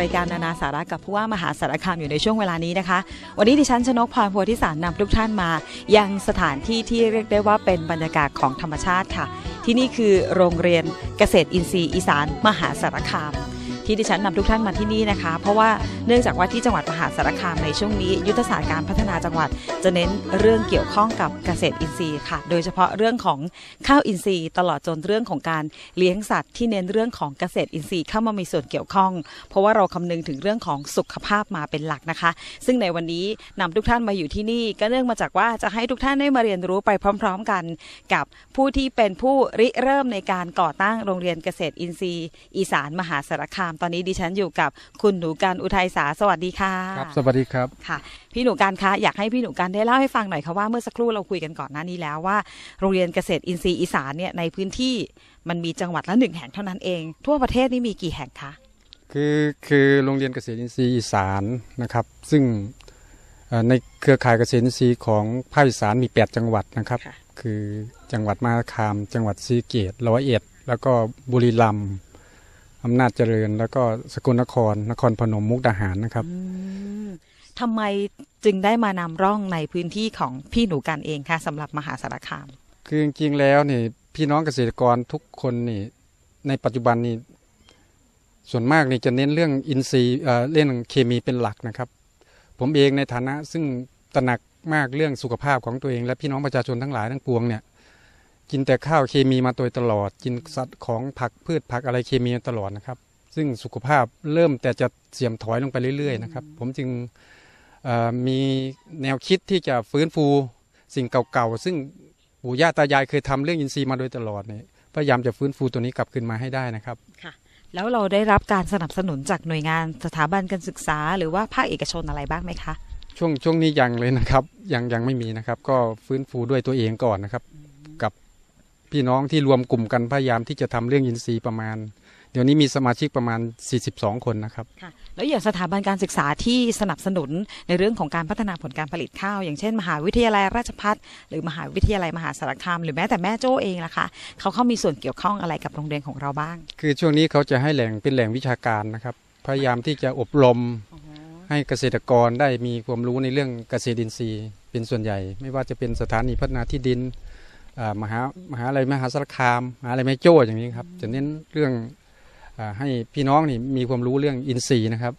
รายการนานาสาระกับผู้ว่ามหาสารคามอยู่ในช่วงเวลานี้นะคะ วันนี้ดิฉันชนกพรโพธิสารนำทุกท่านมา ยังสถานที่ที่เรียกได้ว่าเป็นบรรยากาศของธรรมชาติค่ะ ที่นี่คือโรงเรียนเกษตรอินทรีย์อีสานมหาสารคาม ที่ดิฉันนำทุกท่านมาที่นี่นะคะ เพราะว่าเนื่องจากว่าที่จังหวัดมหาสารคามในช่วงนี้ ยุทธศาสตร์การพัฒนาจังหวัด จะเน้นเรื่องเกี่ยวข้องกับเกษตรอินทรีย์ค่ะ โดยเฉพาะเรื่องของข้าวอินทรีย์ ตลอดจนเรื่องของการเลี้ยงสัตว์ที่เน้นเรื่องของเกษตรอินทรีย์เข้ามามีส่วนเกี่ยวข้อง เพราะว่าเราคำนึงถึงเรื่องของสุขภาพมาเป็นหลักนะคะ ซึ่งในวันนี้นำทุกท่านมาอยู่ที่นี่ ก็เนื่องมาจากว่าจะให้ทุกท่านได้มาเรียนรู้ไปพร้อม ๆ กัน กับผู้ที่เป็นผู้ริเริ่มในการก่อตั้งโรงเรียนเกษตรอินทรีย์ อีสานมหาสารคามตอนนี้ดิฉันอยู่กับคุณหนูการอุทัยสาสวัสดีค่ะครับสวัสดีครับค่ะ พี่หนูการคะอยากให้พี่หนูการได้เล่าให้ฟังหน่อยค่ะว่าเมื่อสักครู่เราคุยกันก่อนหน้านี้แล้วว่าโรงเรียนเกษตรอินทรีย์อีสานเนี่ยในพื้นที่มันมีจังหวัดละหนึ่งแห่งเท่านั้นเอง ทั่วประเทศนี่มีกี่แห่งคะคือคือโรงเรียนเกษตรอินทรีย์อีสานนะครับ ซึ่งเอ่อในเครือข่ายเกษตรอินทรีย์ของภาคอีสานมี 8 จังหวัดนะครับค่ะคือจังหวัดมหาสารคาม จังหวัดศรีสะเกตร้อยเอ็ด แล้วก็บุรีรัมย์ อำนาจเจริญ แล้วก็สกลนคร นครพนมมุกดาหารนะครับอืมทำไมจึงได้มานำร่องในพื้นที่ของพี่หนูการเองคะสำหรับมหาสารคาม คือจริงๆแล้วนี่พี่น้องเกษตรกรทุกคนนี่ในปัจจุบันนี้ส่วนมากนี่จะเน้นเรื่องอินทรีย์เอ่อเรื่องเคมีเป็นหลักนะครับ ผมเองในฐานะซึ่งตระหนักมากเรื่องสุขภาพของตัวเอง และพี่น้องประชาชนทั้งหลายทั้งปวงเนี่ย กินแต่ข้าวเคมีมาโดยตลอด กินสัตว์ของผักพืชผักอะไรเคมีมาตลอดนะครับ ซึ่งสุขภาพเริ่มแต่จะเสื่อมถอยลงไปเรื่อยๆนะครับ ผมจึงเอ่อมีแนวคิดที่จะฟื้นฟูสิ่งเก่าๆ ซึ่งปู่ย่าตายายเคยทำเรื่องอินทรีย์มาโดยตลอดเนี่ยพยายามจะฟื้นฟูตัวนี้กลับคืนมาให้ได้นะครับแล้วเราได้รับการสนับสนุนจากหน่วยงานสถาบันการศึกษา หรือว่าภาคเอกชนอะไรบ้างไหมคะช่วงช่วงนี้ยังเลยนะครับยังยังไม่มีนะครับ ก็ฟื้นฟูด้วยตัวเองก่อนนะครับกับ พี่น้องที่รวมกลุ่มกันพยายามที่จะทำเรื่องอินทรีย์ประมาณ เดี๋ยวนี้มีสมาชิกประมาณ 42 คนนะครับค่ะแล้วอย่างสถาบันการศึกษาที่สนับสนุนในเรื่องของการพัฒนาผลการผลิตข้าว อย่างเช่น มหาวิทยาลัยราชภัฏหรือมหาวิทยาลัยมหาสารคามหรือแม้แต่แม่โจ้เองล่ะคะเขาเข้ามีส่วนเกี่ยวข้องอะไรกับโรงเรียนของเราบ้าง คือช่วงนี้เขาจะให้แหล่งเป็นแหล่งวิชาการนะครับพยายามที่จะอบรมให้เกษตรกรได้มีความรู้ในเรื่องเกษตรอินทรีย์ เป็นส่วนใหญ่ ไม่ว่าจะเป็นสถานีพัฒนาที่ดินอ่า มหามหาอะไรมหาสารคามมหาอะไรแม่โจ้อย่างนี้ครับจะเน้นเรื่องอาให้พี่น้องนี่มีความรู้เรื่องอินทรีย์นะครับ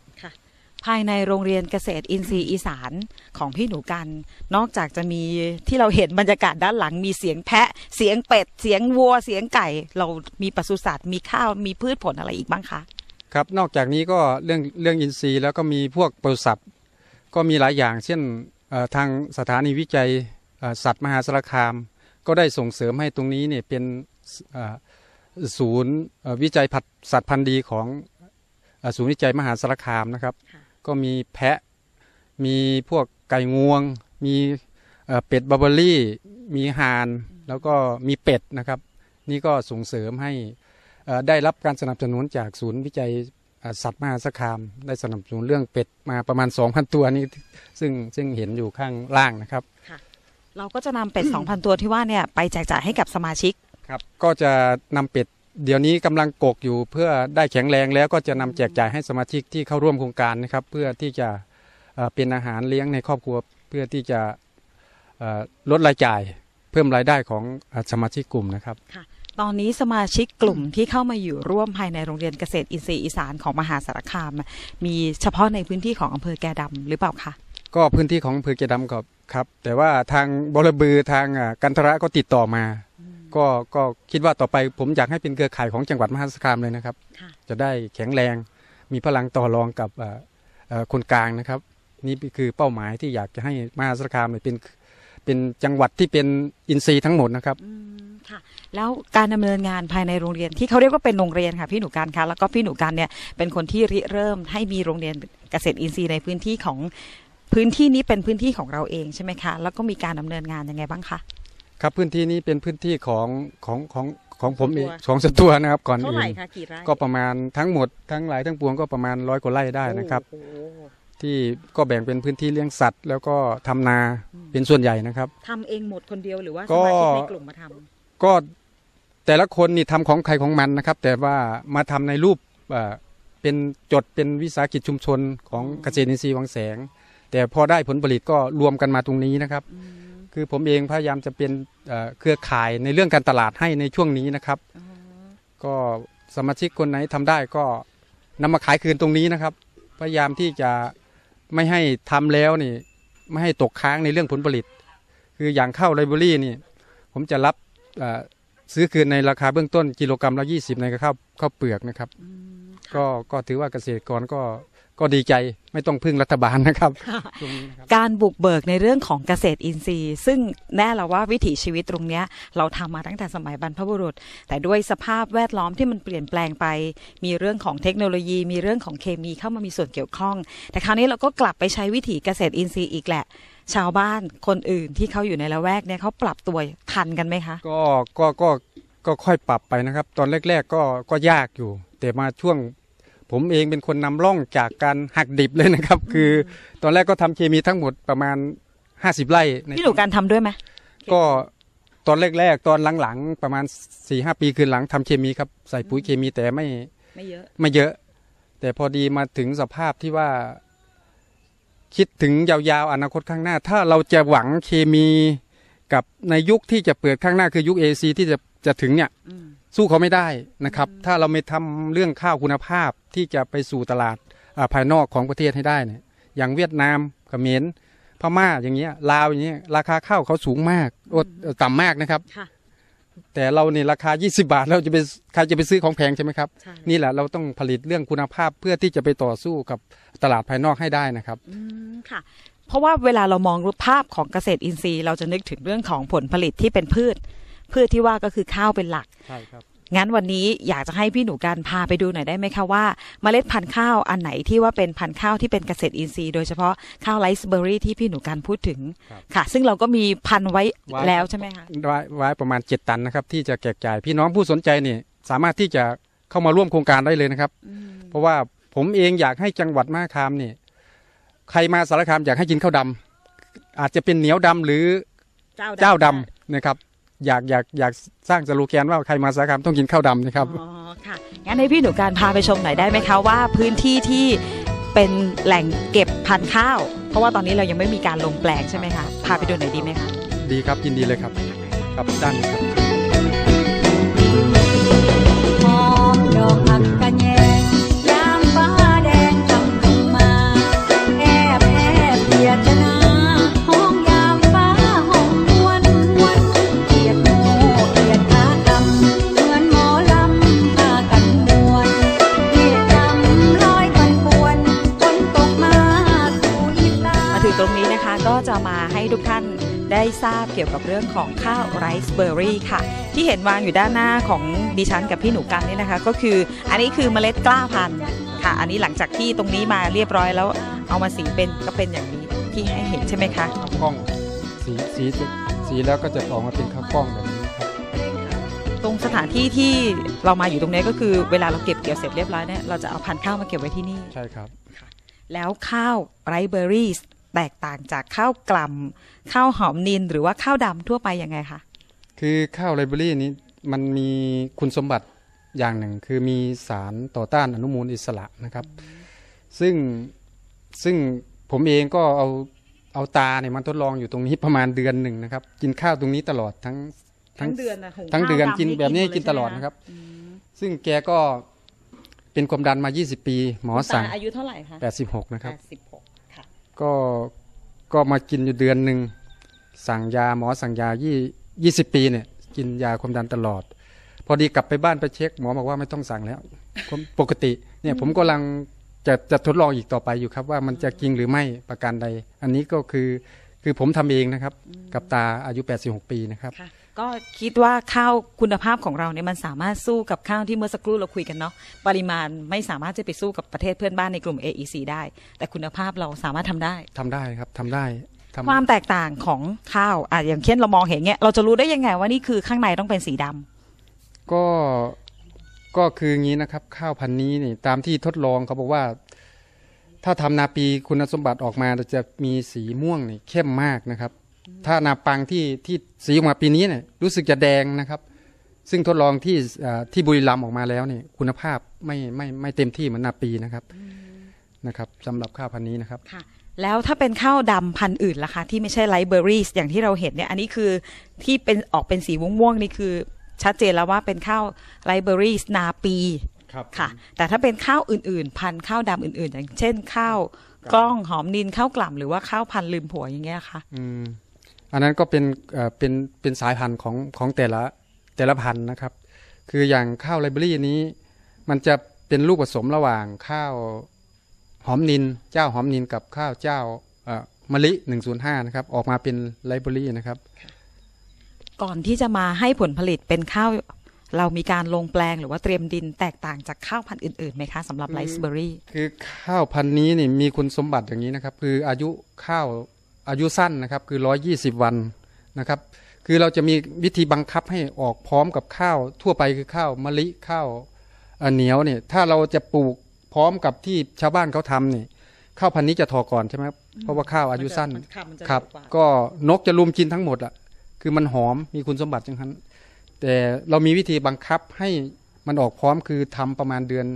ภายในโรงเรียนเกษตรอินทรีย์อีสานของพี่หนูกัน นอกจากจะมีที่เราเห็นบรรยากาศด้านหลังมีเสียงแพะ เสียงเป็ด เสียงวัว เสียงไก่ เรามีปศุสัตว์มีข้าวมีพืชผลอะไรอีกบ้างคะครับนอกจากนี้ก็เรื่องเรื่องอินทรีย์แล้วก็มีพวกปศุสัตว์ก็มีหลายอย่าง เช่นเอ่อทางสถานีวิจัยเอ่อสัตว์มหาสารคาม ก็ได้ส่งเสริมให้ตรงนี้เนี่ยเป็นเอ่อศูนย์เอ่อวิจัยผัดสัตว์พันธุ์ดีของเอ่อศูนย์วิจัยมหาสารคามนะครับ ก็มีแพะมีพวกไก่งวง มีเอ่อเป็ดบาร์เบอรี่ มีห่านแล้วก็มีเป็ดนะครับ นี่ก็ส่งเสริมให้เอ่อได้รับการสนับสนุนจากศูนย์วิจัยเอ่อสัตว์มหาสารคาม ได้สนับสนุนเรื่องเป็ดมาประมาณ 2,000 ตัวนี้ซึ่งซึ่งเห็นอยู่ข้างล่างนะครับ เราก็จะนำเป็ด 2,000 ตัวที่ว่าเนี่ยไปแจกจ่ายให้กับสมาชิกครับ ก็จะนำเป็ดเดี๋ยวนี้กำลังกกอยู่เพื่อได้แข็งแรงแล้วก็จะนำแจกจ่ายให้สมาชิกที่เข้าร่วมโครงการนะครับ เพื่อที่จะเอ่อเป็นอาหารเลี้ยงในครอบครัว เพื่อที่จะเอ่อลดรายจ่ายเพิ่มรายได้ของเอ่อสมาชิกกลุ่มนะครับตอนนี้สมาชิกกลุ่มที่เข้ามาอยู่ร่วมภายในโรงเรียนเกษตรอินทรีย์อีสานของมหาสารคาม มีเฉพาะในพื้นที่ของอำเภอแกดำหรือเปล่าคะ ก็พื้นที่ของอำเภอเกดำก็ครับ แต่ว่าทางบรบือทางอ่ากันทระก็ติดต่อมา ก็ก็คิดว่าต่อไปผมอยากให้เป็นเครือข่ายของจังหวัดมหาสารคามเลยนะครับค่ะจะได้แข็งแรง มีพลังต่อรองกับเอ่อเอ่อคนกลางนะครับ นี่คือเป้าหมายที่อยากจะให้มหาสารคามเนี่ยเป็นเป็นจังหวัดที่เป็นอินทรีย์ทั้งหมดนะครับอืมค่ะแล้วการดำเนินงานภายในโรงเรียนที่เขาเรียกว่าเป็นโรงเรียนค่ะพี่หนูการคะแล้วก็พี่หนูการเนี่ยเป็นคนที่ริเริ่มให้มีโรงเรียนเกษตรอินทรีย์ในพื้นที่ของ พื้นที่นี้เป็นพื้นที่ของเราเองใช่ไหมคะ แล้วก็มีการดำเนินงานยังไงบ้างคะ ครับพื้นที่นี้เป็นพื้นที่ของของของของผมเองส่วนตัวของส่วนตัวนะครับก่อนเท่าอื่ไหร่นคะกี่ไร่ก็ประมาณทั้งหมดทั้งหลายทั้งปวงก็ประมาณร้อยกว่าไร่ได้นะครับโอ้โหที่ก็แบ่งเป็นพื้นที่เลี้ยงสัตว์ แล้วก็ทำนาเป็นส่วนใหญ่นะครับทำเองหมดคนเดียวหรือว่าก็สมาชิกในกลุ่มมาทำก็แต่ละคนนี่ทำของใครของมันนะครับ แต่ว่ามาทำในรูปเอ่อเป็นจดเป็นวิสาหกิจชุมชนของเกษตรอินทรีย์วังแสง แต่พอได้ผลผลิตก็รวมกันมาตรงนี้นะครับ คือผมเองพยายามจะเป็นเอ่อเครือข่ายในเรื่องการตลาดให้ในช่วงนี้นะครับ ก็สมาชิกคนไหนทำได้ก็นำมาขายคืนตรงนี้นะครับ พยายามที่จะไม่ให้ทำแล้วนี่ไม่ให้ตกค้างในเรื่องผลผลิต คืออย่างข้าวไรเบอรี่นี่ ผมจะรับเอ่อซื้อคืนในราคาเบื้องต้นกิโลกรรัมละ20ในข้าวข้าวเปลือกนะครับ ก็ก็ถือว่าเกษตรกรก็ ก็ดีใจไม่ต้องพึ่งรัฐบาลนะครับตรงนี้นะครับ การบุกเบิกในเรื่องของเกษตรอินทรีย์ ซึ่งแน่ละว่าวิถีชีวิตตรงเนี้ยเราทำมาตั้งแต่สมัยบรรพบุรุษ แต่ด้วยสภาพแวดล้อมที่มันเปลี่ยนแปลงไป มีเรื่องของเทคโนโลยี มีเรื่องของเคมีเข้ามามีส่วนเกี่ยวข้อง แต่คราวนี้เราก็กลับไปใช้วิถีเกษตรอินทรีย์อีกแหละ ชาวบ้านคนอื่นที่เขาอยู่ในละแวกเนี่ยเขาปรับตัวทันกันไหมคะ ก็ก็ก็ก็ค่อยปรับไปนะครับ ตอนแรก ๆ ก็ก็ยากอยู่ แต่มาช่วง ผมเองเป็นคนนำร่องจากการหักดิบเลยนะครับ คือตอนแรกก็ทำเคมีทั้งหมดประมาณ 50 ไร่ในพี่หนูการทำด้วยไหมก็ตอนแรกๆตอนหลังๆประมาณ4ีหปีคืนหลังทำเคมีครับใส่ปุ๋ยเคมีแต่ไม่ไม่เยอะไม่เยอะ แต่พอดีมาถึงสภาพที่ว่า คิดถึงยาวๆอนาคตข้างหน้า ถ้าเราจะหวังเคมีกับในยุคที่จะเปิดข้างหน้าคือยุค AC ที่จะจะถึงเนี่ย สู้เขาไม่ได้นะครับ ถ้าเราไม่ทำเรื่องข้าวคุณภาพที่จะไปสู่ตลาดอ่าภายนอกของประเทศให้ได้เนี่ยอย่างเวียดนามเขมรพม่าอย่างเงี้ยลาวอย่างเงี้ยราคาข้าวเขาสูงมากโอดต่ำมากนะครับค่ะแต่เราเนี่ยราคา 20 บาทเราจะไปใครจะไปซื้อของแพงใช่ไหมครับใช่นี่แหละเราต้องผลิตเรื่องคุณภาพเพื่อที่จะไปต่อสู้กับตลาดภายนอกให้ได้นะครับอืมค่ะ เพราะว่าเวลาเรามองรูปภาพของเกษตรอินทรีย์ เราจะนึกถึงเรื่องของผลผลิตที่เป็นพืช พืชที่ว่าก็คือข้าวเป็นหลักใช่ครับงั้นวันนี้อยากจะให้พี่หนูการพาไปดูหน่อยได้ไหมคะว่าเมล็ดพันธุ์ข้าวอันไหนที่ว่าเป็นพันธุ์ข้าวที่เป็นเกษตรอินทรีย์โดยเฉพาะข้าวไรซ์เบอร์รี่ที่พี่หนูการพูดถึงครับค่ะ ซึ่งเราก็มีพันธุ์ไว้ไว้แล้วใช่ไหมคะไว้ไว้ประมาณ 7 ตันนะครับ ที่จะแจกจ่ายพี่น้องผู้สนใจเนี่ยสามารถที่จะเข้ามาร่วมโครงการได้เลยนะครับ เพราะว่าผมเองอยากให้จังหวัดมหาคามเนี่ยใครมาสารคามอยากให้กินข้าวดำอาจจะเป็นเหนียวดำหรือเจ้าดำนะครับ อยากอยากอยากสร้างสโลแกนว่าใครมาสารคามต้องกินข้าวดำนะครับอ๋อค่ะงั้นให้พี่หนูการพาไปชมหน่อยได้ไหมคะว่าพื้นที่ที่เป็นแหล่งเก็บพันธุ์ข้าว เพราะว่าตอนนี้เรายังไม่มีการลงแปลงใช่ไหมคะพาไปดูหน่อยดีไหมคะดีครับยินดีเลยครับครับด้านนี้ครับ ทราบเกี่ยวกับเรื่องของข้าวไรซ์เบอร์รี่ค่ะ ที่เห็นวางอยู่ด้านหน้าของดิฉันกับพี่หนูกันนี่นะคะ ก็คืออันนี้คือเมล็ดกล้าพันธุ์ค่ะ อันนี้หลังจากที่ตรงนี้มาเรียบร้อยแล้วเอามาสีเป็นก็เป็นอย่างนี้ที่ให้เห็นใช่ไหมคะข้าวกล้องสีสีสีแล้วก็จะออกมาเป็นข้าวกล้องแบบนี้ครับตรงสถานที่ที่เรามาอยู่ตรงนี้ก็คือเวลาเราเก็บเกี่ยวเสร็จเรียบร้อยเนี่ยเราจะเอาพันธุ์ข้าวมาเก็บไว้ที่นี่ใช่ครับแล้วข้าวไรซ์เบอร์รี่แตกต่างจากข้าวกล่ำ ข้าวหอมนินหรือว่าข้าวดำทั่วไปยังไงคะคือข้าวไรเบอรี่นี้มันมีคุณสมบัติอย่างหนึ่ง คือมีสารต่อต้านอนุมูลอิสระนะครับ ซึ่งซึ่งผมเองก็เอาเอาตาเนี่ยมันทดลองอยู่ตรงนี้ประมาณเดือนหนึ่งนะครับ กินข้าวตรงนี้ตลอดทั้งทั้งเดือนนะหุทั้งเดือนข้าวดำกินแบบนี้หมดเลยกินตลอดใช่ไหมนะครับ ซึ่งแกก็เป็นความดันมา 20 ปี หมอสั่งตาอายุเท่าไหร่คะ86 นะครับแปดสิบหกค่ะก็ ก็มากินอยู่เดือนหนึ่งสั่งยาหมอสั่งยายี่ยี่สิบปีเนี่ย กินยาความดันตลอด พอดีกลับไปบ้านไปเช็ค หมอบอกว่าไม่ต้องสั่งแล้วผมปกติเนี่ยผมกำลังจะจะทดลองอีกต่อไปอยู่ครับ ว่ามันจะจริงหรือไม่ประการใด อันนี้ก็คือคือผมทำเองนะครับ กับตาอายุ 86 ปีนะครับค่ะ ก็คิดว่าข้าวคุณภาพของเราเนี่ยมันสามารถสู้กับข้าวที่เมื่อสักครู่เราคุยกันเนาะปริมาณไม่สามารถจะไปสู้กับประเทศเพื่อนบ้านในกลุ่ม AEC ได้ แต่คุณภาพเราสามารถทำได้ทำได้ครับทำได้ทำความแตกต่างของข้าวอะอย่างเช่นเรามองเห็นเงี้ยเราจะรู้ได้ยังไงว่านี่คือข้างในต้องเป็นสีดำก็ก็คืองี้นะครับ ข้าวพันธุ์นี้นี่ตามที่ทดลองเขาบอกว่า ถ้าทำนาปีคุณสมบัติออกมาจะมีสีม่วงนี่เข้มมากนะครับ ถ้านาปังที่ที่สีออกมาปีนี้เนี่ยรู้สึกจะแดงนะครับ ซึ่งทดลองที่เอ่อที่บุรีรัมย์ออกมาแล้วเนี่ยคุณภาพไม่ไม่ไม่เต็มที่เหมือนนาปีนะครับนะครับสำหรับข้าวพันธุ์นี้นะครับค่ะแล้วถ้าเป็นข้าวดำพันธุ์อื่นล่ะคะที่ไม่ใช่ไลท์เบอร์รี่อย่างที่เราเห็นเนี่ยอันนี้คือที่เป็นออกเป็นสีม่วงๆนี่คือ ชัดเจนแล้วว่าเป็นข้าวไลท์เบอร์รี่นาปีครับค่ะ แต่ถ้าเป็นข้าวอื่นๆ พันธุ์ข้าวดำอื่นๆ อย่างเช่นข้าวกล้องหอมนินข้าวกล่ำหรือว่าข้าวพันธุ์ลืมผัวอย่างเงี้ยค่ะ อืม อันนั้นก็เป็นเอ่อเป็นเป็นสายพันธุ์ของของแต่ละแต่ละพันธุ์นะครับ คืออย่างข้าวไลเบอรี่นี้มันจะเป็นลูกผสมระหว่างข้าวหอมนินเจ้าหอมนินกับข้าวเจ้าเอ่อมะลิ105นะครับ ออกมาเป็นไลเบอรี่นะครับ ก่อนที่จะมาให้ผลผลิตเป็นข้าวเรามีการลงแปลงหรือว่าเตรียมดินแตกต่างจากข้าวพันธุ์อื่นๆไหมคะสำหรับไลซ์เบอร์รี่คือข้าวพันธุ์นี้นี่มีคุณสมบัติอย่างนี้นะครับ คืออายุข้าว อายุสั้นนะครับคือ 120 วันนะครับ คือเราจะมีวิธีบังคับให้ออกพร้อมกับข้าวทั่วไปคือข้าวมะลิข้าวเอ่อเหนียวเนี่ยถ้าเราจะปลูกพร้อมกับที่ชาวบ้านเขาทำเนี่ยข้าวพันธุ์นี้จะทอก่อนใช่ไหมครับเพราะว่าข้าวอายุสั้นครับ ก็นกจะลุมกินทั้งหมดอะคือมันหอมมีคุณสมบัติอย่างนั้นแต่เรามีวิธีบังคับให้มันออกพร้อมคือทำประมาณเดือน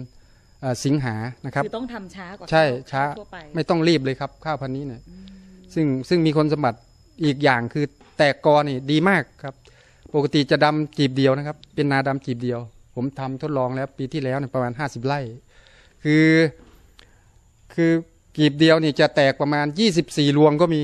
เออสิงหานะครับคือต้องทำช้ากว่าใช่ข้วช้าทั่วไปไม่ต้องรีบเลยครับ ข้าวพันธุ์นี้เนี่ย ซึ่งซึ่งมีคนสมบัติอีกอย่างคือแตกกอนี่ดีมากครับ ปกติจะดำจีบเดียวนะครับ เป็นนาดำจีบเดียว ผมทำทดลองแล้วปีที่แล้วเนี่ยประมาณ 50 ไร่ คือ คือกีบเดียวนี่จะแตกประมาณ 24 รวงก็มี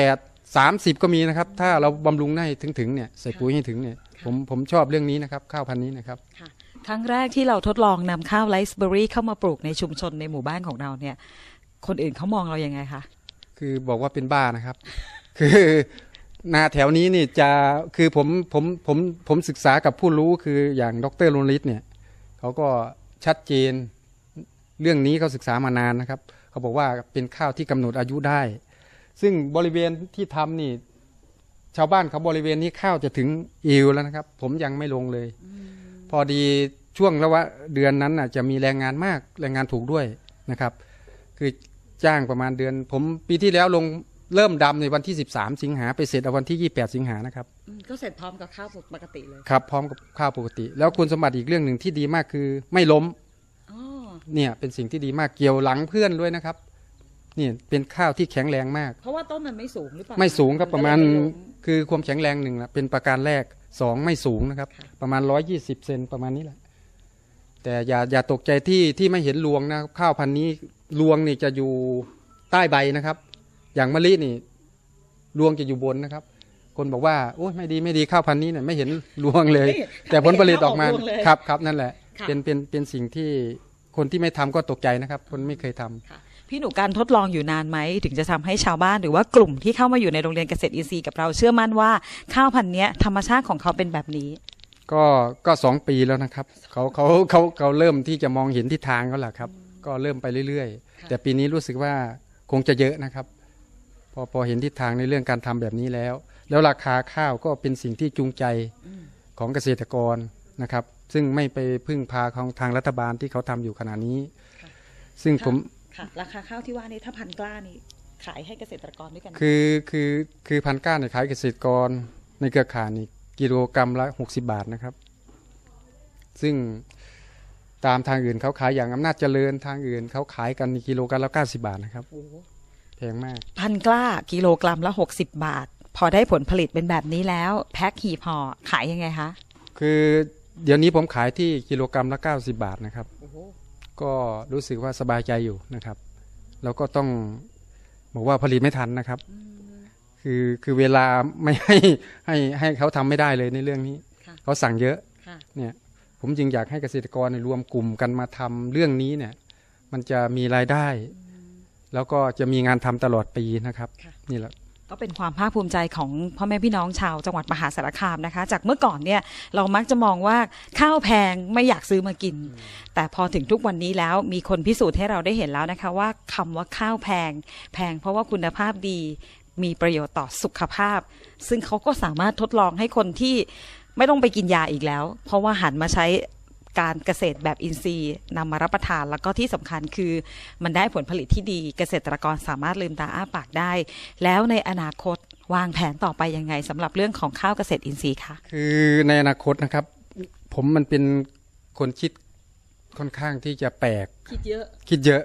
18 30 ก็มีนะครับ ถ้าเราบำรุงให้ถึงถึงๆเนี่ยใส่ปุ๋ยให้ถึงเนี่ยผมผมชอบเรื่องนี้นะครับ ข้าวพันธุ์นี้นะครับค่ะครั้งแรกที่เราทดลองนำข้าวไลซ์เบอร์รี่เข้ามาปลูกในชุมชนในหมู่บ้านของเราเนี่ย คนอื่นเขามองเรายังไงคะ คือบอกว่าเป็นบ้านะครับ คือนาแถวนี้นี่จะคือผมผมผมผมศึกษากับผู้รู้คืออย่างดรลุนลิศเนี่ยเขาก็ชัดเจนเรื่องนี้เขาศึกษามานานนะครับ เขาบอกว่าเป็นข้าวที่กำหนดอายุได้ ซึ่งบริเวณที่ทำนี่ ชาวบ้านเขาบริเวณนี้ข้าวจะถึงอิวแล้วนะครับ ผมยังไม่ลงเลย พอดีช่วงระวะเดือนนั้นน่ะจะมีแรงงานมากแรงงานถูกด้วยนะครับ คือ จ้างประมาณเดือน ผมปีที่แล้วลงเริ่มดำในวันที่ 13 สิงหาไปเสร็จเอาวันที่ 28 สิงหานะครับก็เสร็จพร้อมกับข้าวปกติเลยครับพร้อมกับข้าวปกติ แล้วคุณสมบัติอีกเรื่องหนึ่งที่ดีมากคือไม่ล้มอ๋อเนี่ยเป็นสิ่งที่ดีมากเกี่ยวหลังเพื่อนด้วยนะครับนี่เป็นข้าวที่แข็งแรงมาก เพราะว่าต้นมันไม่สูงหรือเปล่าไม่สูงครับประมาณนก็เลยไล้มคือความแข็งแรงหนึ่งนะเป็นประการแรกสองไม่สูงนะครับค่ะประมาณร้อยยี่สิบเซนประมาณนี้แหละ แต่อย่าอย่าตกใจที่ที่ไม่เห็นรวงนะครับข้าวพันธุ์นี้ รวงนี่จะอยู่ใต้ใบนะครับ อย่างมะลินี่รวงจะอยู่บนนะครับ คนบอกว่าโอ้ยไม่ดีไม่ดีข้าวพันธุ์นี้เนี่ยไม่เห็นรวงเลย แต่ผลผลิตออกมาไเห็นว่รวงเลยครับครับนั่นแหละค่ะเป็นเป็นเป็นสิ่งที่คนที่ไม่ทำก็ตกใจนะครับ คนไม่เคยทำค่ะพี่หนูการทดลองอยู่นานไหมถึงจะทำให้ชาวบ้านหรือว่ากลุ่มที่เข้ามาอยู่ในโรงเรียนเกษตรอินทรีย์กับเราเชื่อมั่นว่าข้าวพันธุ์เนี้ยธรรมชาติของเขาเป็นแบบนี้ ก็ก็สองปีแล้วนะครับเขาเขาเขาเขาเริ่มที่จะมองเห็นทิศทางเขาแหละครับ ก็เริ่มไปเรื่อยค่ะๆแต่ปีนี้รู้สึกว่าคงจะเยอะนะครับ พอพอเห็นทิศทางในเรื่องการทำแบบนี้แล้ว แล้วราคาข้าวก็เป็นสิ่งที่จูงใจของเกษตรกรนะครับ ซึ่งไม่ไปพึ่งพาของทางรัฐบาลที่เขาทำอยู่ขณะนี้ ซึ่งผมค่ะราคาข้าวที่ว่านี่ถ้าพันกล้านี่ขายให้เกษตรกรด้วยกัน คือคือคือพันก้าเนี่ยขายเกษตรกรในเครือข่ายนี่กิโลกรรัมละ 60 บาทนะครับ ซึ่ง ตามทางอื่นเขาขายอย่างอำนาจเจริญทางอื่นเขาขายกันกิโลกรัมละ90บาทนะครับโอ้โหแพงมาก พันกล้ากิโลกรัมละ60บาท พอได้ผลผลิตเป็นแบบนี้แล้วแพ็คหีบห่อขายยังไงคะ คือเดี๋ยวนี้ผมขายที่กิโลกรรัมละ90บาทนะครับโอ้โหก็รู้สึกว่าสบายใจอยู่นะครับแล้วก็ต้องบอกว่าผลิตไม่ทันนะครับ คือคือเวลาไม่ให้ให้ให้เขาทำไม่ได้เลยในเรื่องนี้ค่ะเขาสั่งเยอะค่ะเนี่ย ผมจึงอยากให้เกษตรกรเนี่ยรวมกลุ่มกันมาทำเรื่องนี้เนี่ย มันจะมีรายได้ แล้วก็จะมีงานทำตลอดปีนะครับค่ะนี่แหละก็เป็นความภาคภูมิใจของพ่อแม่พี่น้องชาวจังหวัดมหาสารคามนะคะ จากเมื่อก่อนเนี่ยเรามักจะมองว่าข้าวแพงไม่อยากซื้อมากิน แต่พอถึงทุกวันนี้แล้วมีคนพิสูจน์ให้เราได้เห็นแล้วนะคะ ว่าคำว่าข้าวแพง แพงเพราะว่าคุณภาพดีมีประโยชน์ต่อสุขภาพ ซึ่งเขาก็สามารถทดลองให้คนที่ ไม่ต้องไปกินยาอีกแล้ว เพราะว่าหันมาใช้การเกษตรแบบอินทรีย์นำมารับประทานแล้วก็ที่สำคัญคือ มันได้ผลผลิตที่ดีเกษตรกรสามารถลืมตาอ้าปากได้ แล้วในอนาคตวางแผนต่อไปยังไงสำหรับเรื่องของข้าวเกษตรอินทรีย์คะคือในอนาคตนะครับ ผมมันเป็นคนคิดค่อนข้างที่จะแปลกคิดเยอะ คิดเยอะ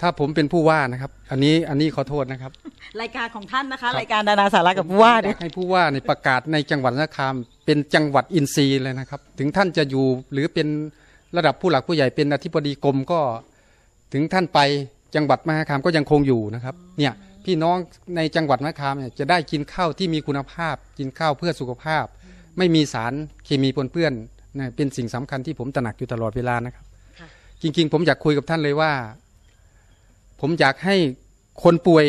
ถ้าผมเป็นผู้ว่านะครับ อันนี้อันนี้ขอโทษนะครับ รายการของท่านนะคะครับรายการนานาสาระกับผู้ว่าอเนี่ยยากให้ผู้ว่าในประกาศในจังหวัดนครเป็นจังหวัดอินทรีย์เลยนะครับ ถึงท่านจะอยู่หรือเป็นระดับผู้หลักผู้ใหญ่เป็นอธิบดีกรมก็ ถึงท่านไปจังหวัดมหาคามก็ยังคงอยู่นะครับ เนี่ยพี่น้องในจังหวัดมหาคามเนี่ยจะได้กินข้าวที่มีคุณภาพ กินข้าวเพื่อสุขภาพ ไม่มีสารเคมีปนเปื้อนนะเป็นสิ่งสำคัญที่ผมตระหนักอยู่ตลอดเวลานะครับค่ะจริง ๆ ผมอยากคุยกับท่านเลยว่า ผมอยากให้คนป่วย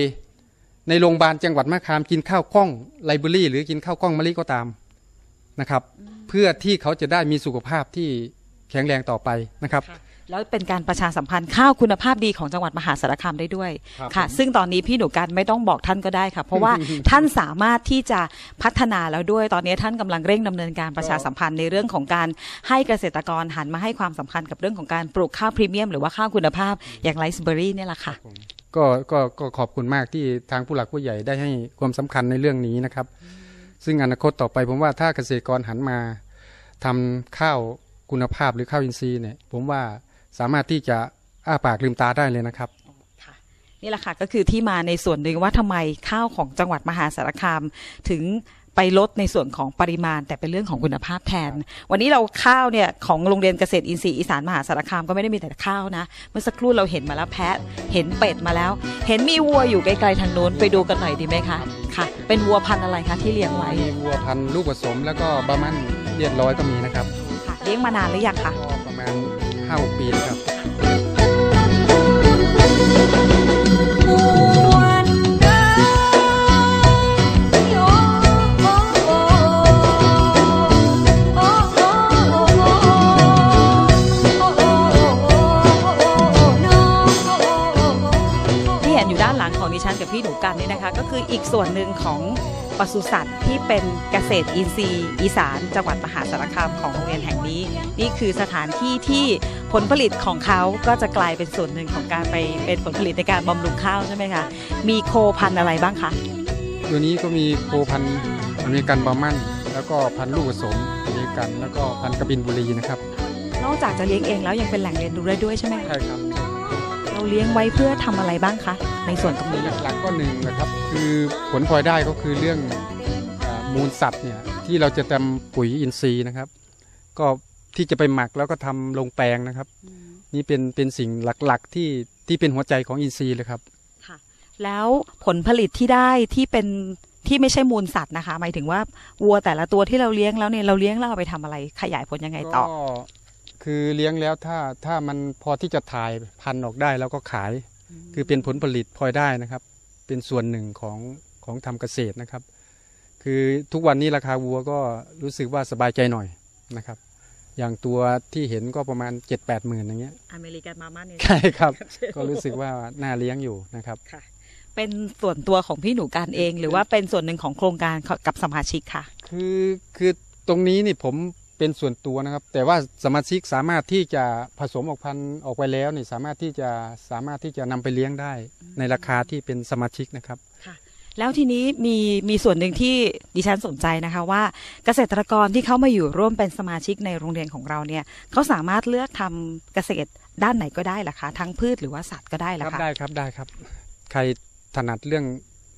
ในโรงพยาบาลจังหวัดมะขามกินข้าวกล้องไลบรารีหรือกินข้าวกล้องมะลิก็ตามนะครับ เพื่อที่เขาจะได้มีสุขภาพที่แข็งแรงต่อไปนะครับ แล้วเป็นการประชาสัมพันธ์ข้าวคุณภาพดีของจังหวัดมหาสารคามได้ด้วยครับค่ะผมซึ่งตอนนี้พี่หนูกันไม่ต้องบอกท่านก็ได้ค่ะ เพราะว่าท่านสามารถที่จะพัฒนาแล้วด้วยตอนนี้ท่านกำลังเร่งดำเนินการประชาสัมพันธ์ในเรื่องของการให้เกษตรกรหันมาให้ความสำคัญกับเรื่องของการปลูกข้าวพรีเมียมหรือว่าข้าวคุณภาพอย่างไรซ์เบอรี่เนี่ยแหละค่ะก็ก็ก็ขอบคุณมากที่ทางผู้หลักผู้ใหญ่ได้ให้ความสำคัญในเรื่องนี้นะครับ ซึ่งอนาคตต่อไปผมว่าถ้าเกษตรกรหันมาทำข้าวคุณภาพหรือข้าวอินทรีย์เนี่ย ผมว่า สามารถที่จะอ้าปากลืมตาได้เลยนะครับค่ะนี่แหละค่ะก็คือที่มาในส่วนหนึ่งว่าทำไมข้าวของจังหวัดมหาสารคาม ถึงไปลดในส่วนของปริมาณ แต่เป็นเรื่องของคุณภาพแทน วันนี้เราข้าวเนี่ยของโรงเรียนเกษตรอินทรีย์อีสานมหาสารคามก็ไม่ได้มีแต่ข้าวนะ เมื่อสักครู่เราเห็นมาแล้วแพะ เห็นเป็ดมาแล้ว เห็นมีวัวอยู่ไกลๆทางนู้นไปดูกันหน่อยดีไหมคะค่ะ เป็นวัวพันธุ์อะไรคะที่เลี้ยงไว้มีวัวพันธุ์ลูกผสมแล้วก็บามันเรียบร้อยก็มีนะครับค่ะเลี้ยงมานานหรือยังคะก็ประมาณ 5 ปีแล้านหลังของดิฉันกับพี่หนูกันนี่นะคะก็คืออีกส่วนหนึ่งของปศุสัตว์ที่เป็นเกษตรอินทรีย์อีสาน จังหวัดมหาสารคามของโรงเรียนแห่งนี้ นี่คือสถานที่ที่ ผลผลิตของเขาก็จะกลายเป็นส่วนหนึ่งของการไปเป็นผลผลิตในการบำรุงข้าวใช่ไหมคะมีโคพันธุ์อะไรบ้างคะตัวนี้ก็มีโคพันธุ์อเมริกันบามัน แล้วก็พันธุ์ลูกผสมอเมริกัน แล้วก็พันธุ์กระบินบุรีนะครับนอกจากจะเลี้ยงเองแล้วยังเป็นแหล่งเรียนรู้ได้ด้วยใช่ไหมคะใช่ครับเราเลี้ยงไว้เพื่อทำอะไรบ้างคะในส่วนตรงนี้หลักๆก็หนึ่งนะครับคือผลพลอยได้ก็คือเรื่องอ่ามูลสัตว์เนี่ยที่เราจะทำปุ๋ยอินทรีย์นะครับ ก็ ที่จะไปหมักแล้วก็ทำลงแปลงนะครับ นี่เป็นเป็นสิ่งหลักๆที่ที่เป็นหัวใจของอินทรีย์เลยครับแล้วผลผลิตที่ได้ที่เป็นที่ไม่ใช่มูลสัตว์นะคะ หมายถึงว่าวัวแต่ละตัวที่เราเลี้ยงแล้วเนี่ยเราเลี้ยงแล้วเอาไปทำอะไรขยายผลยังไงต่อก็คือเลี้ยงแล้วถ้าถ้ามันพอที่จะถ่ายพันธุ์ออกได้แล้วก็ขาย คือเป็นผลผลิตพลอยได้นะครับ เป็นส่วนหนึ่งของของทำเกษตรนะครับ คือทุกวันนี้ราคาวัวก็รู้สึกว่าสบายใจหน่อยนะครับ อย่างตัวที่เห็นก็ประมาณ 7 8หมื่นอย่างเงี้ย อเมริกันมาม่าเนี่ยใช่ครับ ก็รู้สึกว่าน่าเลี้ยงอยู่นะครับค่ะ เป็นส่วนตัวของพี่หนูการเอง หรือว่าเป็นส่วนหนึ่งของโครงการกับสมาชิกค่ะ คือคือตรงนี้นี่ผมเป็นส่วนตัวนะครับ แต่ว่าสมาชิกสามารถที่จะผสมออกพันธุ์ออกไปแล้วนี่สามารถที่จะสามารถที่จะนำไปเลี้ยงได้ในราคาที่เป็นสมาชิกนะครับ แล้วทีนี้มีมีส่วนหนึ่งที่ดิฉันสนใจนะคะว่าเกษตรกรที่เขามาอยู่ร่วมเป็นสมาชิกในโรงเรียนของเราเนี่ยเขาสามารถเลือกทำเกษตรด้านไหนก็ได้เหรอคะ ทั้งพืชหรือว่าสัตว์ก็ได้เหรอครับคะได้ครับได้ครับ ใครถนัดเรื่อง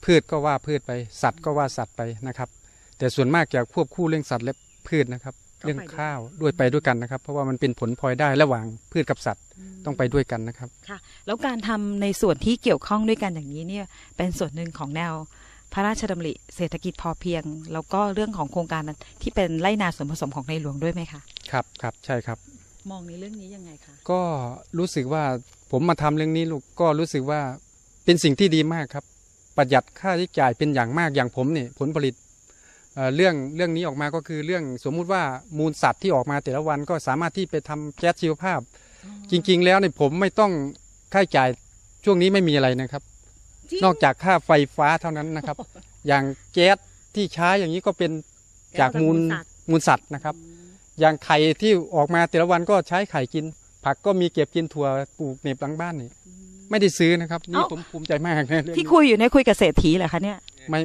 พืชก็ว่าพืชไป สัตว์ก็ว่าสัตว์ไปนะครับ แต่ส่วนมากจะควบคู่เรื่องสัตว์และพืชนะครับ เรื่องข้าวด้วยไปด้วยกันนะครับ เพราะว่ามันเป็นผลพลอยได้ระหว่างพืชกับสัตว์ต้องไปด้วยกันนะครับค่ะ แล้วการทำในส่วนที่เกี่ยวข้องด้วยกันอย่างนี้เนี่ยเป็นส่วนหนึ่งของแนวพระราชดำริเศรษฐกิจพอเพียง แล้วก็เรื่องของโครงการนั้นที่เป็นไร่นาส่วนผสมของในหลวงด้วยไหมคะครับครับใช่ครับ มองในเรื่องนี้ยังไงคะก็รู้สึกว่าผมมาทำเรื่องนี้ลูกก็รู้สึกว่าเป็นสิ่งที่ดีมากครับ ประหยัดค่าใช้จ่ายเป็นอย่างมากอย่างผมเนี่ยผลผลิต เอ่อเรื่องเรื่องนี้ออกมาก็คือเรื่องสมมุติว่ามูลสัตว์ที่ออกมาแต่ละวันก็สามารถที่ไปทำแก๊สชีวภาพ จริง ๆ แล้วเนี่ยผมไม่ต้องค่าใช้จ่ายช่วงนี้ไม่มีอะไรนะครับ นอกจากค่าไฟฟ้าเท่านั้นนะครับ อย่างแก๊สที่ใช้อย่างนี้ก็เป็นจากมูลมูลสัตว์นะครับ อย่างไข่ที่ออกมาแต่ละวันก็ใช้ไข่กิน ผักก็มีเก็บกินถั่วปลูกในหลังบ้านนี่ไม่ได้ซื้อนะครับ นี่ผมภูมิใจมากนะเรื่องที่นี้คุยอยู่เนี่ยคุยกับเศรษฐีเหรอคะเนี่ยไม่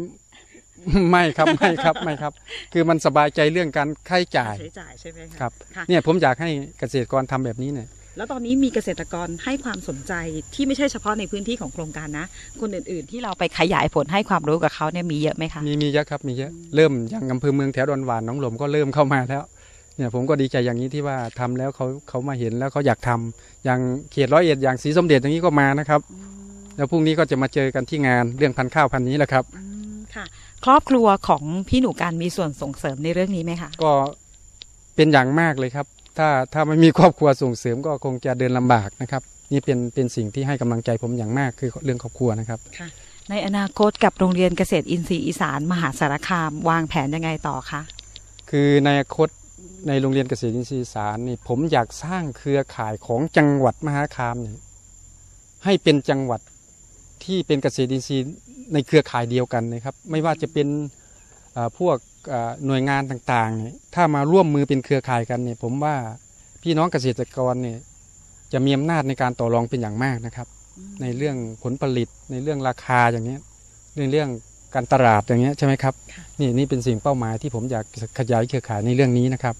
ไม่ครับไม่ครับไม่ครับ คือมันสบายใจเรื่องการค่าใช้จ่ายใช้จ่ายใช่ไหมะครับค่ะเนี่ยผมอยากให้เกษตรกรทำแบบนี้เนี่ยแล้วตอนนี้มีเกษตรกรให้ความสนใจที่ไม่ใช่เฉพาะในพื้นที่ของโครงการนะ คนอื่นๆ ที่เราไปขยายผลให้ความรู้กับเขาเนี่ยมีเยอะไหมคะมีมีเยอะครับมีเยอะเริ่มอย่างอำเภอเมืองแถวดอนหวานหน้องหลมก็เริ่มเข้ามาแล้วเนี่ยผมก็ดีใจอย่างนี้ที่ว่าทำแล้วเขาเขามาเห็นแล้วเขาอยากทำอย่างเขตร้อยเอ็ดอย่างสีสมเด็จอย่างนี้ก็มานะครับ แล้วพรุ่งนี้ก็จะมาเจอกันที่งานเรื่องพันธุ์ข้าวพันธุ์นี้แหละครับอืมค่ะ ครอบครัวของพี่หนูการมีส่วนส่งเสริมในเรื่องนี้ไหมคะก็เป็นอย่างมากเลยครับ ถ้าถ้าไม่มีครอบครัวส่งเสริมก็คงจะเดินลำบากนะครับ นี่เป็นเป็นสิ่งที่ให้กำลังใจผมอย่างมากคือเรื่องครอบครัวนะครับในอนาคตกับโรงเรียนเกษตรอินทรีย์อีสานมหาสารคาม วางแผนยังไงต่อคะคือในอนาคตในโรงเรียนเกษตรอินทรีย์อีสารนี่ผมอยากสร้างเครือข่ายของจังหวัดมหาสารคามนี่ให้เป็นจังหวัด ที่เป็นเกษตรอินทรีย์ในเครือข่ายเดียวกันนะครับ ไม่ว่าจะเป็นเอ่อพวกเอ่อหน่วยงานต่างๆเนี่ยถ้ามาร่วมมือเป็นเครือข่ายกันเนี่ยผมว่าพี่น้องเกษตรกรเนี่ยจะมีอำนาจในการต่อรองเป็นอย่างมากนะครับ ในเรื่องผลผลิตในเรื่องราคาอย่างเนี้ยในเรื่องการตลาดอย่างเงี้ยใช่ไหมครับค่ะนี่นี่เป็นสิ่งเป้าหมายที่ผมอยากขยายเครือข่ายในเรื่องนี้นะครับ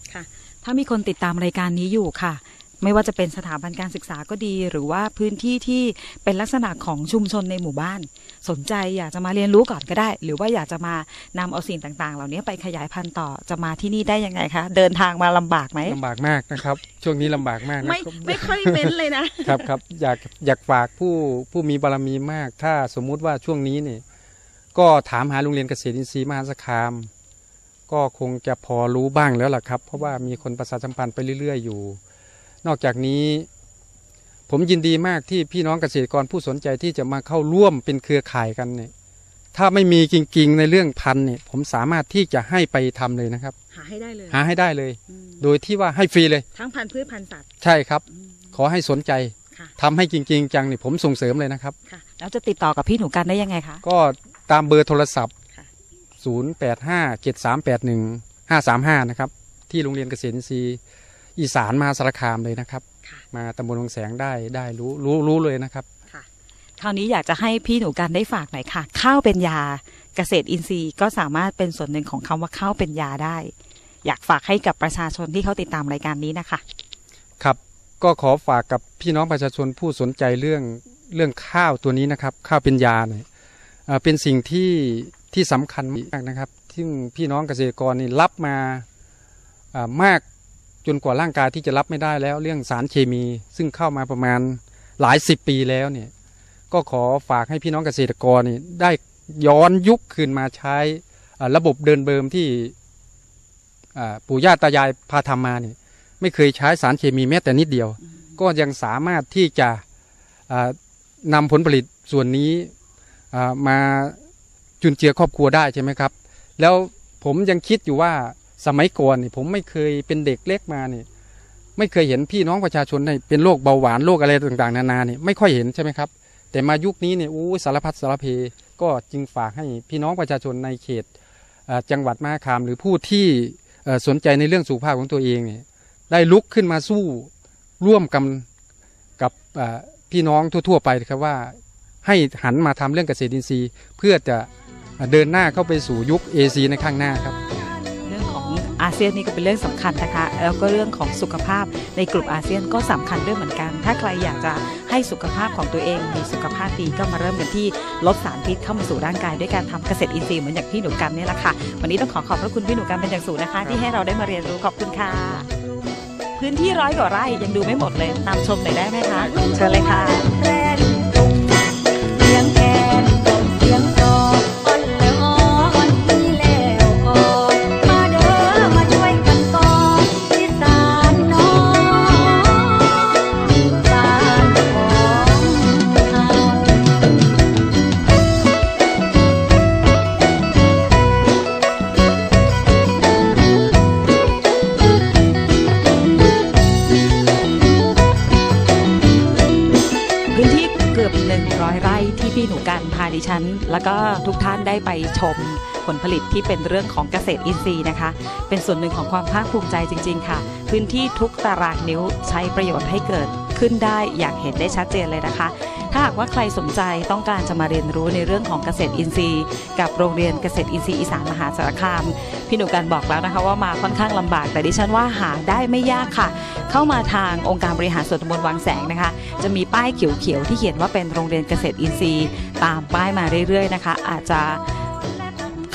ถ้ามีคนติดตามรายการนี้อยู่ค่ะ ไม่ว่าจะเป็นสถาบันการศึกษาก็ดี หรือว่าพื้นที่ที่เป็นลักษณะของชุมชนในหมู่บ้าน สนใจอยากจะมาเรียนรู้ก่อนก็ได้ หรือว่าอยากจะมานำเอาสิ่งต่างๆ เหล่านี้ไปขยายพันธุ์ต่อจะมาที่นี่ได้ยังไงคะ เดินทางมาลำบากไหมลำบากมากนะครับ ช่วงนี้ลำบากมากนะไม่ครับไม่ค่อยเม้นเลยนะครับครับอยากอยากฝากผู้ผู้มีบารมีมาก ถ้าสมมุติว่าช่วงนี้เนี่ยก็ถามหาโรงเรียนเกษตรอินทรีย์มหาสารคาม ก็คงจะพอรู้บ้างแล้วล่ะครับ เพราะว่ามีคนประชาสัมพันธ์ไปเรื่อย ๆ อยู่ นอกจากนี้ ผมยินดีมากที่พี่น้องเกษตรกรผู้สนใจที่จะมาเข้าร่วมเป็นเครือข่ายกันเนี่ย ถ้าไม่มีจริงๆในเรื่องพันธุ์เนี่ย ผมสามารถที่จะให้ไปทำเลยนะครับ หาให้ได้เลย หาให้ได้เลยอืมโดยที่ว่าให้ฟรีเลย ทั้งพันธุ์พืชพันธุ์สัตว์ใช่ครับอืมขอให้สนใจค่ะทำให้จริง ๆ จังนี่ผมส่งเสริมเลยนะครับค่ะแล้วจะติดต่อกับพี่หนูกันได้ยังไงคะก็ตามเบอร์โทรศัพท์ค่ะ085 7381 535 นะครับ ที่โรงเรียนเกษตรอินทรีย์ อีสานมหาสารคามเลยนะครับค่ะมาตำบลหนองแสงได้ได้รู้รู้รู้เลยนะครับคราวนี้อยากจะให้พี่หนูกันได้ฝากหน่อยค่ะ ข้าวเป็นยาเกษตรอินทรีย์ก็สามารถเป็นส่วนหนึ่งของคำว่าข้าวเป็นยาได้ อยากฝากให้กับประชาชนที่เขาติดตามรายการนี้นะคะ ครับก็ขอฝากกับพี่น้องประชาชนผู้สนใจเรื่องเรื่องข้าวตัวนี้นะครับ ข้าวเป็นยาเนี่ยเอ่อเป็นสิ่งที่ที่สำคัญมากนะครับซึ่งพี่น้องเกษตรกรนี่รับมาอ่ามาก จนกว่าร่างกายที่จะรับไม่ได้แล้ว เรื่องสารเคมี ซึ่งเข้ามาประมาณหลายสิบปีแล้วเนี่ยก็ขอฝากให้พี่น้องเกษตรกรนี่ได้ย้อนยุคคืนมาใช้ระบบเดินเบิมที่ปู่ย่าตายายพาทำมาเนี่ยไม่เคยใช้สารเคมีแม้แต่นิดเดียว ก็ยังสามารถที่จะนำผลผลิตส่วนนี้มาจุนเจือครอบครัวได้ใช่ไหมครับ แล้วผมยังคิดอยู่ว่า สมัยก่อนนี่ผมไม่เคยเป็นเด็กเล็กมาเนี่ยไม่เคยเห็นพี่น้องประชาชนในเป็นโรคเบาหวานโรคอะไรต่างๆ นานาเนี่ยไม่ค่อยเห็นใช่ไหมครับ แต่มายุคนี้เนี่ยอู้สารพัดสารเพก็จึงฝากให้พี่น้องประชาชนในเขตจังหวัดมหาคามหรือผู้ที่สนใจในเรื่องสุขภาพของตัวเองเนี่ยได้ลุกขึ้นมาสู้ร่วมกันกับพี่น้องทั่ว ๆ ไปครับว่าให้หันมาทำเรื่องเกษตรอินทรีย์ เพื่อจะเดินหน้าเข้าไปสู่ยุค AC ในข้างหน้าครับ อาเซียนนี่ก็เป็นเรื่องสำคัญนะคะ แล้วก็เรื่องของสุขภาพในกลุ่มอาเซียนก็สำคัญด้วยเหมือนกัน ถ้าใครอยากจะให้สุขภาพของตัวเองมีสุขภาพดีก็มาเริ่มกันที่ลดสารพิษเข้ามาสู่ร่างกายด้วยการทำเกษตรอินทรีย์เหมือนอย่างพี่หนูกันนี่แหละค่ะ วันนี้ต้องขอขอบพระคุณพี่หนูกันเป็นอย่างสูงนะคะ ที่ให้เราได้มาเรียนรู้ขอบคุณค่ะ พื้นที่ร้อยกว่าไร่ยังดูไม่หมดเลยนำชมหน่อยได้ไหมคะเชิญเลยค่ะ ฉัน แล้วก็ทุกท่านได้ไปชมผลผลิตที่เป็นเรื่องของเกษตรอินทรีย์นะคะ เป็นส่วนหนึ่งของความภาคภูมิใจจริง ๆ ค่ะ พื้นที่ทุกตารางนิ้วใช้ประโยชน์ให้เกิดขึ้นได้อย่างเห็นได้ชัดเจนเลยนะคะ ถ้าหากว่าใครสนใจต้องการจะมาเรียนรู้ในเรื่องของเกษตรอินทรีย์ กับโรงเรียนเกษตรอินทรีย์อีสานมหาสารคาม พี่หนูกันบอกแล้วนะคะว่ามาค่อนข้างลำบาก แต่ดิฉันว่าหาได้ไม่ยากค่ะ เข้ามาทางองค์การบริหารส่วนตำบลวังแสงนะคะ จะมีป้ายเขียวๆที่เขียนว่าเป็นโรงเรียนเกษตรอินทรีย์ ตามป้ายมาเรื่อยๆนะคะ อาจจะ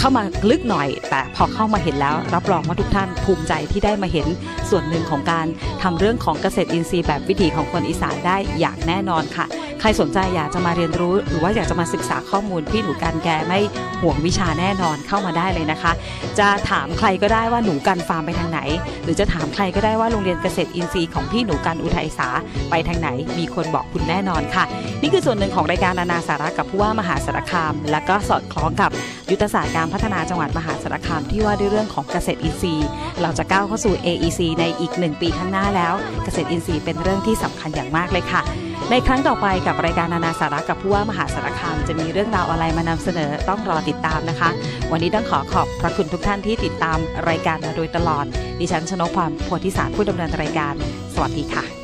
เข้ามาลึกหน่อย แต่พอเข้ามาเห็นแล้ว รับรองว่าทุกท่านภูมิใจที่ได้มาเห็นส่วนหนึ่งของการทำเรื่องของเกษตรอินทรีย์แบบวิถีของคนอีสานได้อย่างแน่นอนค่ะ ใครสนใจอยากจะมาเรียนรู้ หรือว่าอยากจะมาศึกษาข้อมูลพี่หนูกันแกไม่ห่วงวิชาแน่นอนเข้ามาได้เลยนะคะ จะถามใครก็ได้ว่าหนูกันฟาร์มไปทางไหน หรือจะถามใครก็ได้ว่าโรงเรียนเกษตรอินทรีย์ของพี่หนูกันอุทัยสาไปทางไหน มีคนบอกคุณแน่นอนค่ะ นี่คือส่วนหนึ่งของรายการนานาสาระกับผู้ว่ามหาสารคาม และก็สอดคล้องกับยุทธศาสตร์การพัฒนาจังหวัดมหาสารคามที่ว่าด้วยเรื่องของเกษตรอินทรีย์เราจะก้าวเข้าสู่ AEC ในอีกหนึ่งปีข้างหน้าแล้ว เกษตรอินทรีย์เป็นเรื่องที่สำคัญอย่างมากเลยค่ะ ในครั้งต่อไปกับรายการนานาสาระกับผู้ว่ามหาสารคามจะมีเรื่องราวอะไรมานำเสนอต้องรอติดตามนะคะ วันนี้ต้องขอขอบพระคุณทุกท่านที่ติดตามรายการมาโดยตลอด ดิฉันชนกพรโพธิสารผู้ดำเนินรายการ สวัสดีค่ะ